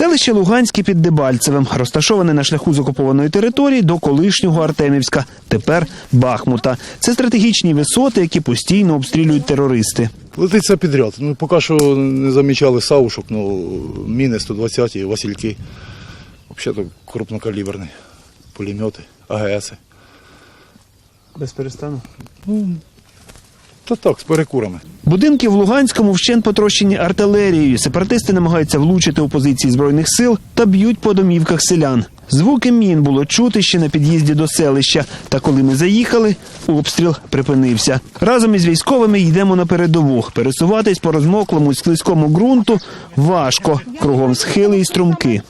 Селище Луганське під Дебальцевим розташоване на шляху з окупованої території до колишнього Артемівська, тепер Бахмута. Це стратегічні висоти, які постійно обстрілюють терористи. Летить все підряд. Ну, поки що не замічали саушок, ну, міни 120 Васильки. Взагалі крупнокаліберні пулемети, АГС. Без перестану. Та так, з перекурами. Будинки в Луганському вщент потрощені артилерією. Сепаратисти намагаються влучити у позиції збройних сил та б'ють по домівках селян. Звуки мін було чути ще на під'їзді до селища. Та коли ми заїхали, обстріл припинився. Разом із військовими йдемо на передову. Пересуватись по розмоклому слизькому ґрунту важко. Кругом схили і струмки.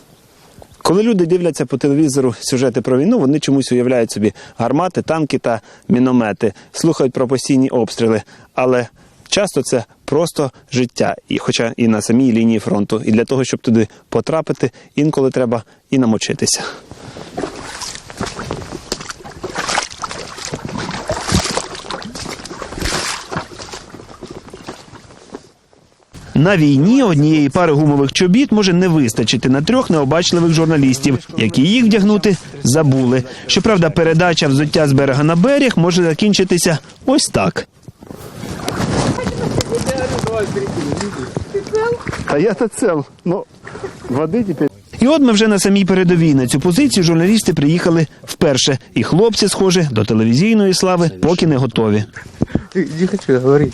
Коли люди дивляться по телевізору сюжети про війну, вони чомусь уявляють собі гармати, танки та міномети, слухають про постійні обстріли. Але часто це просто життя, і хоча і на самій лінії фронту. І для того, щоб туди потрапити, інколи треба і намочитися. На війні однієї пари гумових чобіт може не вистачити на трьох необачливих журналістів, які їх вдягнути забули. Щоправда, передача взуття з берега на берег може закінчитися ось так. Та я то цел. Ну, води тепер. І от ми вже на самій передовій. На цю позицію журналісти приїхали вперше. І хлопці, схоже, до телевізійної слави поки не готові Не хочу говорить.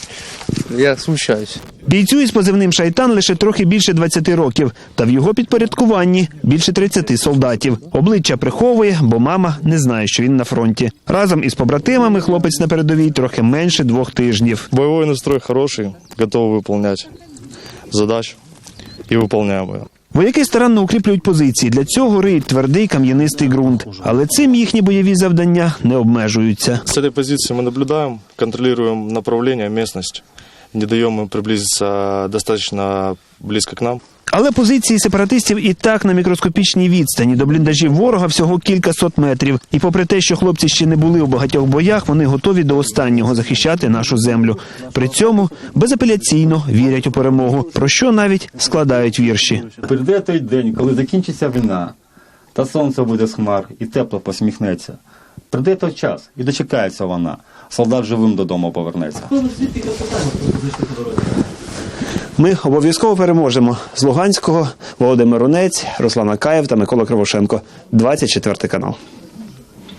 Я смущаюсь. Бійцю із позивним Шайтан лише трохи більше 20 років, та в його підпорядкуванні більше 30 солдатів. Обличчя приховує, бо мама не знає, що він на фронті. Разом із побратимами хлопець на передовій трохи менше двох тижнів. Боевой настрой хороший, готовы выполнять задачу и выполняем ее. Вояки старанно укріплюють позиції. Для цього риють твердий кам'янистий ґрунт. Але цим їхні бойові завдання не обмежуються. З цієї позиції ми наблюдаємо, контролюємо направлення, місцевість, не даємо приблизитися достатньо близько к нам. Але позиції сепаратистів і так на мікроскопічній відстані до бліндажів ворога всього кілька сот метрів. І попри те, що хлопці ще не були у багатьох боях, вони готові до останнього захищати нашу землю. При цьому безапеляційно вірять у перемогу, про що навіть складають вірші. Прийде той день, коли закінчиться війна, та сонце буде з хмар і тепло посміхнеться. Прийде той час і дочекається вона. Солдат живим додому повернеться. Ми обов'язково переможемо з Луганського Володимир Рунець, Руслан Акаєв та Микола Кривошенко. 24 канал.